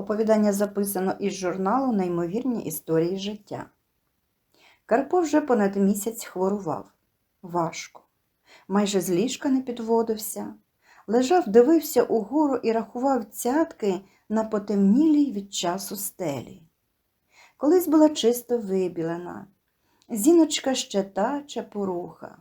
Оповідання записано із журналу Неймовірні історії життя. Карпо вже понад місяць хворував. Важко. Майже з ліжка не підводився. Лежав, дивився угору і рахував цятки на потемнілій від часу стелі. Колись була чисто вибілена. Зіночка ще та чепуруха.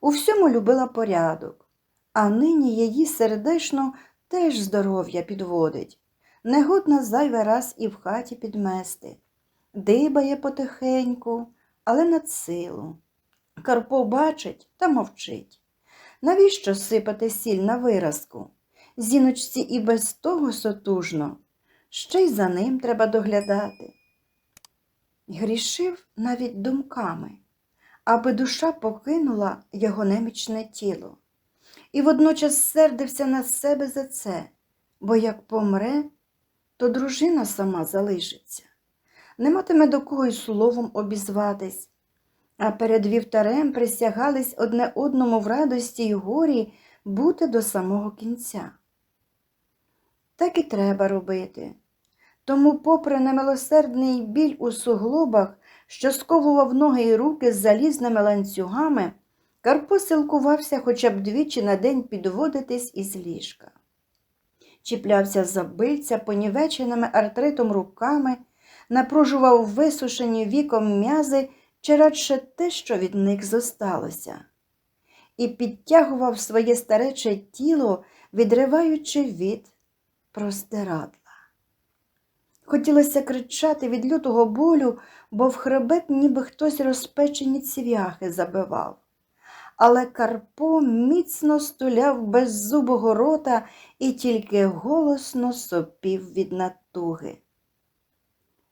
У всьому любила порядок, а нині її сердечно теж здоров'я підводить. Негодна зайвий раз і в хаті підмести. Дибає потихеньку, але над силу. Карпо бачить та мовчить. Навіщо сипати сіль на виразку? Зіночці і без того сотужно, ще й за ним треба доглядати. Грішив навіть думками, аби душа покинула його немічне тіло, і водночас сердився на себе за це, бо як помре, то дружина сама залишиться, не матиме до кого й словом обізватись, а перед вівтарем присягались одне одному в радості й горі бути до самого кінця. Так і треба робити. Тому, попри немилосердний біль у суглобах, що сковував ноги й руки з залізними ланцюгами, Карпо силкувався хоча б двічі на день підводитись із ліжка. Чіплявся за бильця понівеченими артритом руками, напружував висушені віком м'язи чи радше те, що від них зосталося, і підтягував своє старече тіло, відриваючи від простирадла. Хотілося кричати від лютого болю, бо в хребет ніби хтось розпечені цвяхи забивав. Але Карпо міцно стуляв беззубого рота і тільки голосно сопів від натуги.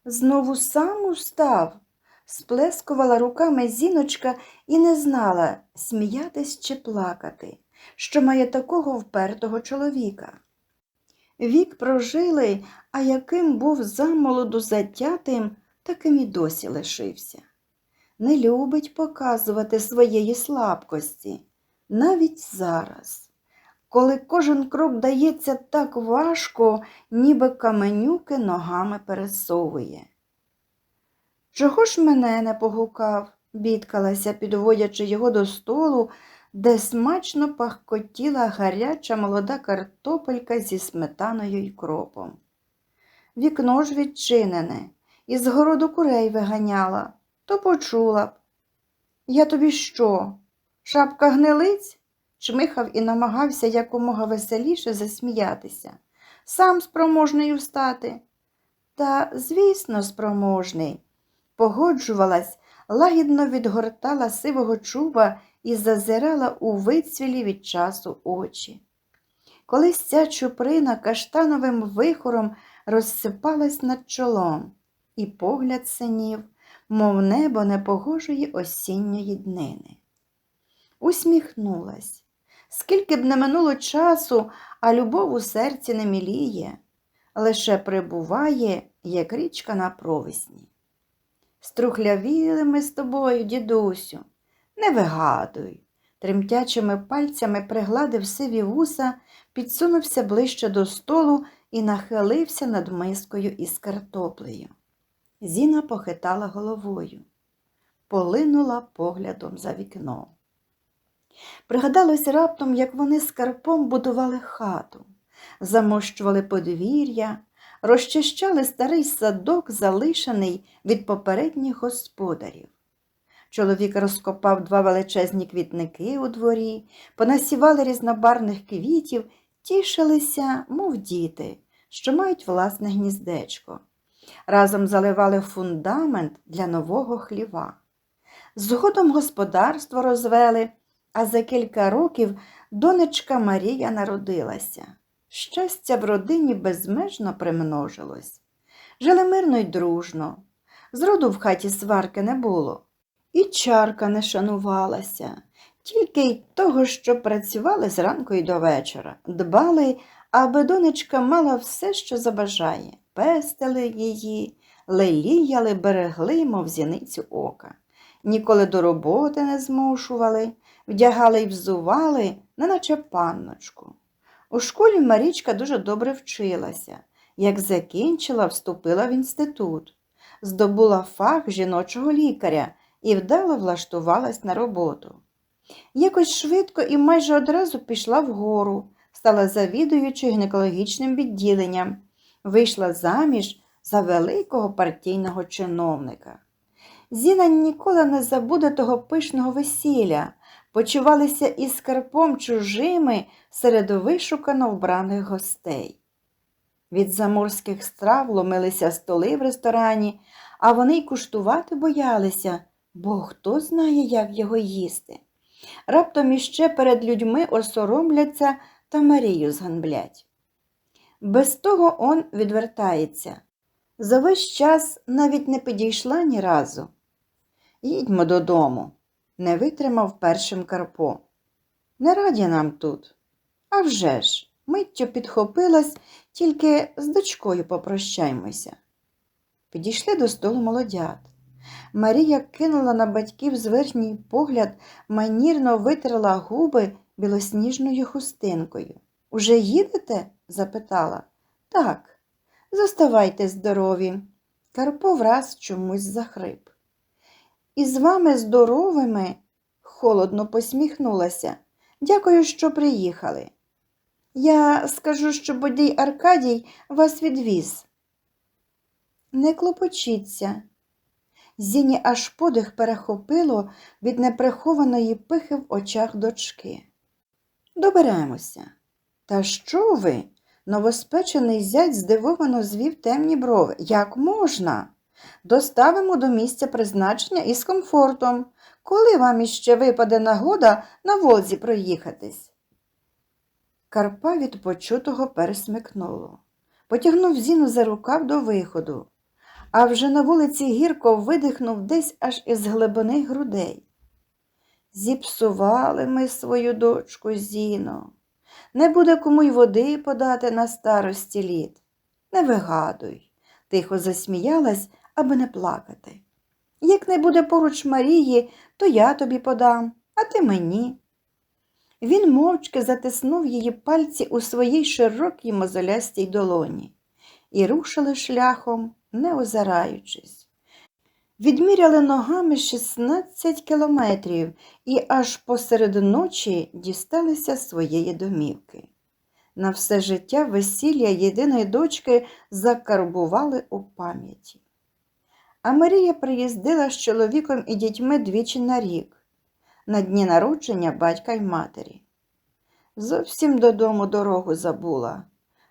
Знову сам устав, сплескувала руками зіночка і не знала, сміятись чи плакати, що має такого впертого чоловіка. Вік прожили, а яким був замолоду затятим, таким і досі лишився. Не любить показувати своєї слабкості, навіть зараз, коли кожен крок дається так важко, ніби каменюки ногами пересовує. Чого ж мене не погукав? бідкалася, підводячи його до столу, де смачно пахкотіла гаряча молода картопелька зі сметаною й кропом. Вікно ж відчинене, із городу курей виганяла, то почула б. Я тобі що? Шапка гнилиць? чмихав і намагався якомога веселіше засміятися. Сам спроможний встати. Та, звісно, спроможний. Погоджувалась, лагідно відгортала сивого чуба і зазирала у вицвілі від часу очі. Колись ця чуприна каштановим вихором розсипалась над чолом, і погляд синів, мов небо непогожої осінньої днини. Усміхнулась. Скільки б не минуло часу, а любов у серці не міліє, лише прибуває, як річка на провесні. Струхлявіли ми з тобою, дідусю, не вигадуй. Тремтячими пальцями пригладив сиві вуса, підсунувся ближче до столу і нахилився над мискою із картоплею. Зіна похитала головою, полинула поглядом за вікном. Пригадалось раптом, як вони з Карпом будували хату, замощували подвір'я, розчищали старий садок, залишений від попередніх господарів. Чоловік розкопав два величезні квітники у дворі, понасівали різнобарних квітів, тішилися, мов діти, що мають власне гніздечко. Разом заливали фундамент для нового хліва. Згодом господарство розвели, а за кілька років донечка Марія народилася. Щастя в родині безмежно примножилось. Жили мирно й дружно. Зроду в хаті сварки не було. І чарка не шанувалася, тільки й того, що працювали зранку й до вечора, дбали, аби донечка мала все, що забажає, пестили її, леліяли, берегли, мов зіницю ока. Ніколи до роботи не змушували, вдягали й взували, неначе панночку. У школі Марічка дуже добре вчилася. Як закінчила, вступила в інститут, здобула фах жіночого лікаря і вдало влаштувалась на роботу. Якось швидко і майже одразу пішла вгору, стала завідуючою гінекологічним відділенням, вийшла заміж за великого партійного чиновника. Зіна ніколи не забуде того пишного весілля, почувалися із Карпом чужими серед вишукано вбраних гостей. Від заморських страв ломилися столи в ресторані, а вони й куштувати боялися, бо хто знає, як його їсти. Раптом іще перед людьми осоромляться та Марію зганблять. Без того он відвертається. За весь час навіть не підійшла ні разу. Їдьмо додому, не витримав першим Карпо. Не раді нам тут. А вже ж, миттю підхопилась, тільки з дочкою попрощаймося. Підійшли до столу молодят. Марія кинула на батьків зверхній погляд, манірно витерла губи білосніжною хустинкою. Уже їдете? запитала. Так, зоставайте здорові. Карпо враз чомусь захрип. І з вами здоровими, холодно посміхнулася. Дякую, що приїхали. Я скажу, що бодій Аркадій вас відвіз. Не клопочіться. Зіні аж подих перехопило від неприхованої пихи в очах дочки. Доберемося. Та що ви? Новоспечений зять здивовано звів темні брови. Як можна? Доставимо до місця призначення із комфортом. Коли вам іще випаде нагода на Волзі проїхатись? Карпа від почутого пересмикнуло. Потягнув Зіну за рукав до виходу, а вже на вулиці гірко видихнув десь аж із глибини грудей. Зіпсували ми свою дочку Зіно. Не буде кому й води подати на старості літ. Не вигадуй, тихо засміялась, аби не плакати. Як не буде поруч Марії, то я тобі подам, а ти мені. Він мовчки затиснув її пальці у своїй широкій мозолястій долоні і рушили шляхом, не озираючись. Відміряли ногами 16 кілометрів і аж посеред ночі дісталися своєї домівки. На все життя весілля єдиної дочки закарбували у пам'яті. А Марія приїздила з чоловіком і дітьми двічі на рік, на дні народження батька й матері. Зовсім додому дорогу забула,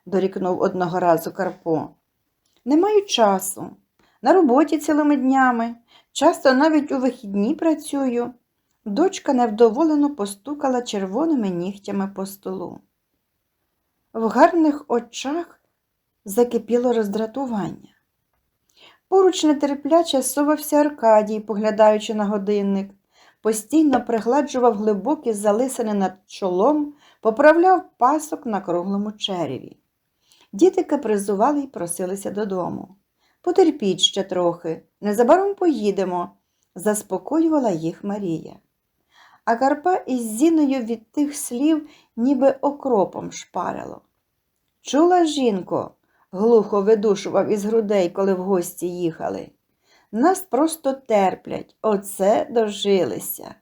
дорікнув одного разу Карпо. Не маю часу. На роботі цілими днями, часто навіть у вихідні працюю. Дочка невдоволено постукала червоними нігтями по столу. В гарних очах закипіло роздратування. Поруч нетерпляче совався Аркадій, поглядаючи на годинник, постійно пригладжував глибокі залисини над чолом, поправляв пасок на круглому череві. Діти капризували й просилися додому. Потерпіть ще трохи, незабаром поїдемо, заспокоювала їх Марія. А Карпа із Зіною від тих слів ніби окропом шпарило. Чула жінко, глухо видушував із грудей, коли в гості їхали. Нас просто терплять, оце дожилися.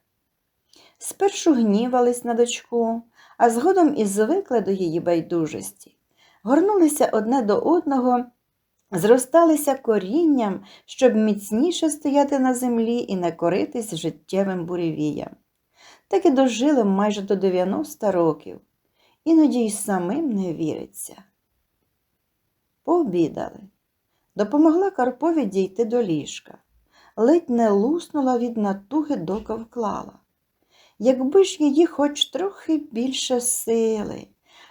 Спершу гнівались на дочку, а згодом і звикли до її байдужості. Горнулися одне до одного, зросталися корінням, щоб міцніше стояти на землі і не коритись життєвим буревіям. Так і дожили майже до 90 років, іноді й самим не віриться. Пообідали. Допомогла Карпові дійти до ліжка. Ледь не луснула від натуги, доки вклала. Якби ж її хоч трохи більше сили,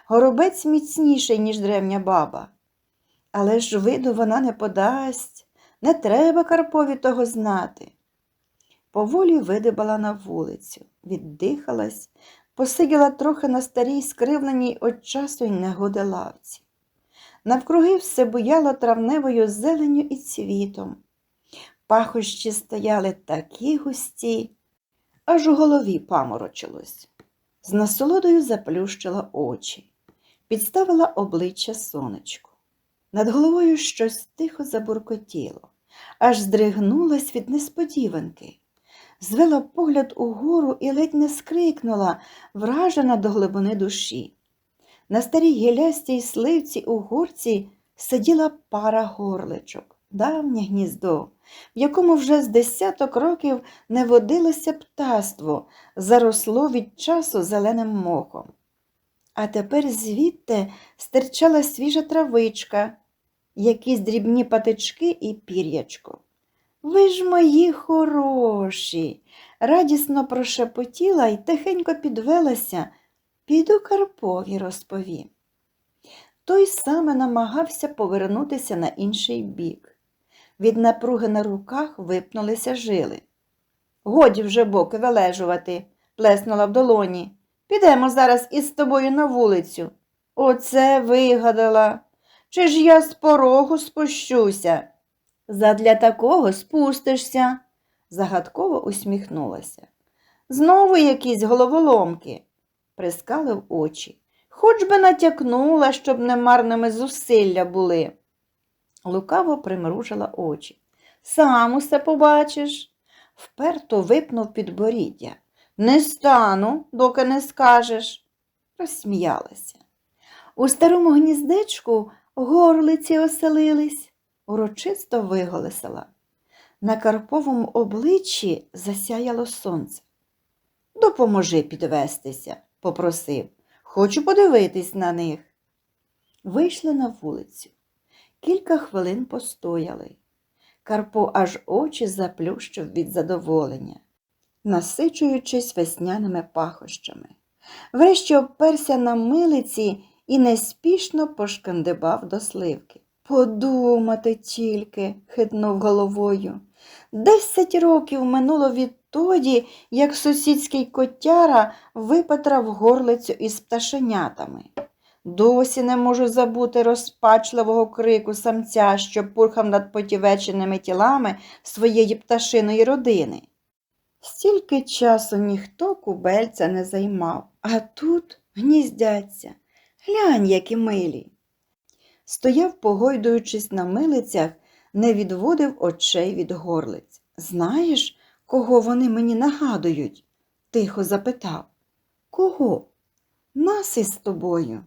горобець міцніший, ніж древня баба. Але ж виду вона не подасть, не треба Карпові того знати. Поволі видибала на вулицю, віддихалась, посиділа трохи на старій скривленій от часу й негоди лавці. Навкруги все буяло травневою зеленю і цвітом. Пахощі стояли такі густі, аж у голові паморочилось. З насолодою заплющила очі, підставила обличчя сонечку. Над головою щось тихо забуркотіло, аж здригнулась від несподіванки. Звела погляд угору і ледь не скрикнула, вражена до глибини душі. На старій гілястій сливці у горці сиділа пара горличок, давнє гніздо, в якому вже з десяток років не водилося птаство, заросло від часу зеленим мохом. А тепер звідти стирчала свіжа травичка, якісь дрібні патички і пір'ячко. Ви ж мої хороші, радісно прошепотіла і тихенько підвелася. Піду Карпові розповім. Той саме намагався повернутися на інший бік. Від напруги на руках випнулися жили. Годі вже боки вилежувати, плеснула в долоні. Підемо зараз із тобою на вулицю. Оце вигадала. Чи ж я з порогу спущуся? Задля такого спустишся, загадково усміхнулася. Знову якісь головоломки, прискалив очі. Хоч би натякнула, щоб не марними зусилля були. Лукаво примружила очі. Сам усе побачиш. Вперто випнув підборіддя. Не стану, доки не скажеш. Розсміялася. У старому гніздечку горлиці оселились, урочисто виголосила. На Карповому обличчі засяяло сонце. Допоможи підвестися, попросив. Хочу подивитись на них. Вийшли на вулицю. Кілька хвилин постояли. Карпо аж очі заплющив від задоволення, насичуючись весняними пахощами. Врешті обперся на милиці і неспішно пошкандибав до сливки. Подумати тільки, хитнув головою. Десять років минуло відтоді, як сусідський котяра випатрав горлицю із пташенятами. Досі не можу забути розпачливого крику самця, що пурхав над потівеченими тілами своєї пташиної родини. Стільки часу ніхто кубельця не займав, а тут гніздяться. Глянь, які милі. Стояв, погойдуючись на милицях, не відводив очей від горлиць. Знаєш, кого вони мені нагадують? тихо запитав. Кого? Нас із тобою.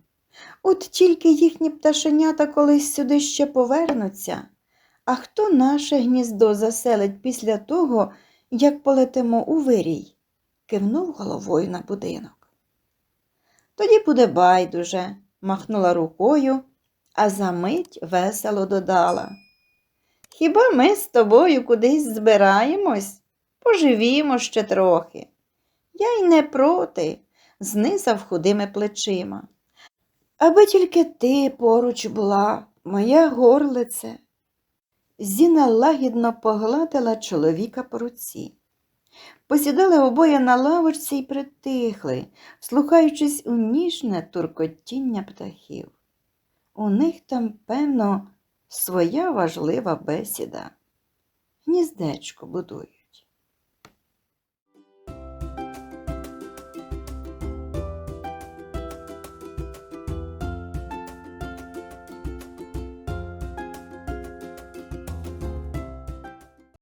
От тільки їхні пташенята колись сюди ще повернуться. А хто наше гніздо заселить після того, як полетимо у вирій? кивнув головою на будинок. Тоді буде байдуже, махнула рукою, а за мить весело додала. Хіба ми з тобою кудись збираємось? Поживімо ще трохи. Я й не проти, знизав худими плечима. Аби тільки ти поруч була, моя горлице. Зіна лагідно погладила чоловіка по руці. Посідали обоє на лавочці й притихли, вслухаючись у ніжне туркотіння птахів. У них там, певно, своя важлива бесіда. Гніздечко будують.